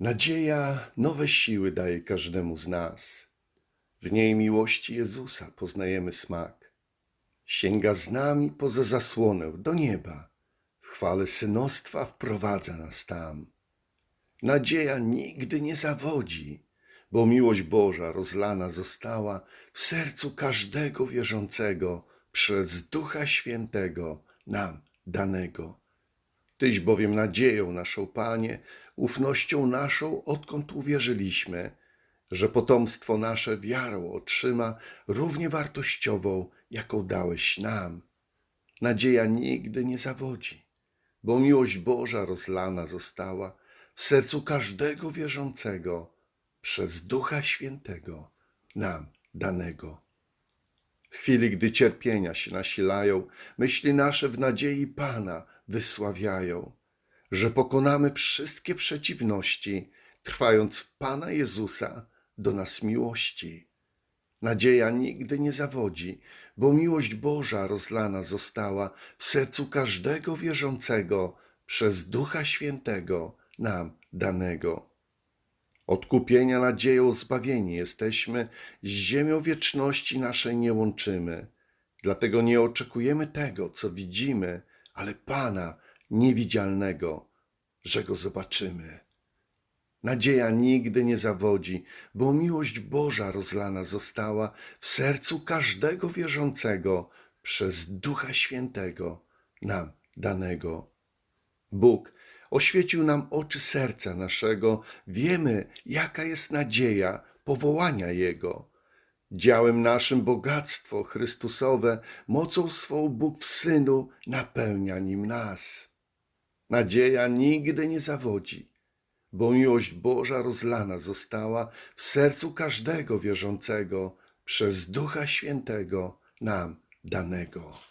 Nadzieja nowe siły daje każdemu z nas. W niej miłości Jezusa poznajemy smak. Sięga z nami poza zasłonę do nieba. W chwale synostwa wprowadza nas tam. Nadzieja nigdy nie zawodzi, bo miłość Boża rozlana została w sercu każdego wierzącego przez Ducha Świętego nam danego. Tyś bowiem nadzieją naszą, Panie, ufnością naszą, odkąd uwierzyliśmy, że potomstwo nasze wiarą otrzyma równie wartościową, jaką dałeś nam. Nadzieja nigdy nie zawodzi, bo miłość Boża rozlana została w sercu każdego wierzącego przez Ducha Świętego nam danego. W chwili, gdy cierpienia się nasilają, myśli nasze w nadziei Pana wysławiają, że pokonamy wszystkie przeciwności, trwając w Pana Jezusa do nas miłości. Nadzieja nigdy nie zawodzi, bo miłość Boża rozlana została w sercu każdego wierzącego przez Ducha Świętego nam danego. Odkupienia nadzieją zbawieni jesteśmy, z ziemią wieczności naszej nie łączymy. Dlatego nie oczekujemy tego, co widzimy, ale Pana niewidzialnego, że Go zobaczymy. Nadzieja nigdy nie zawodzi, bo miłość Boża rozlana została w sercu każdego wierzącego przez Ducha Świętego nam danego. Bóg oświecił nam oczy serca naszego, wiemy, jaka jest nadzieja powołania Jego. Działem naszym bogactwo Chrystusowe, mocą swą Bóg w Synu napełnia nim nas. Nadzieja nigdy nie zawodzi, bo miłość Boża rozlana została w sercu każdego wierzącego przez Ducha Świętego nam danego.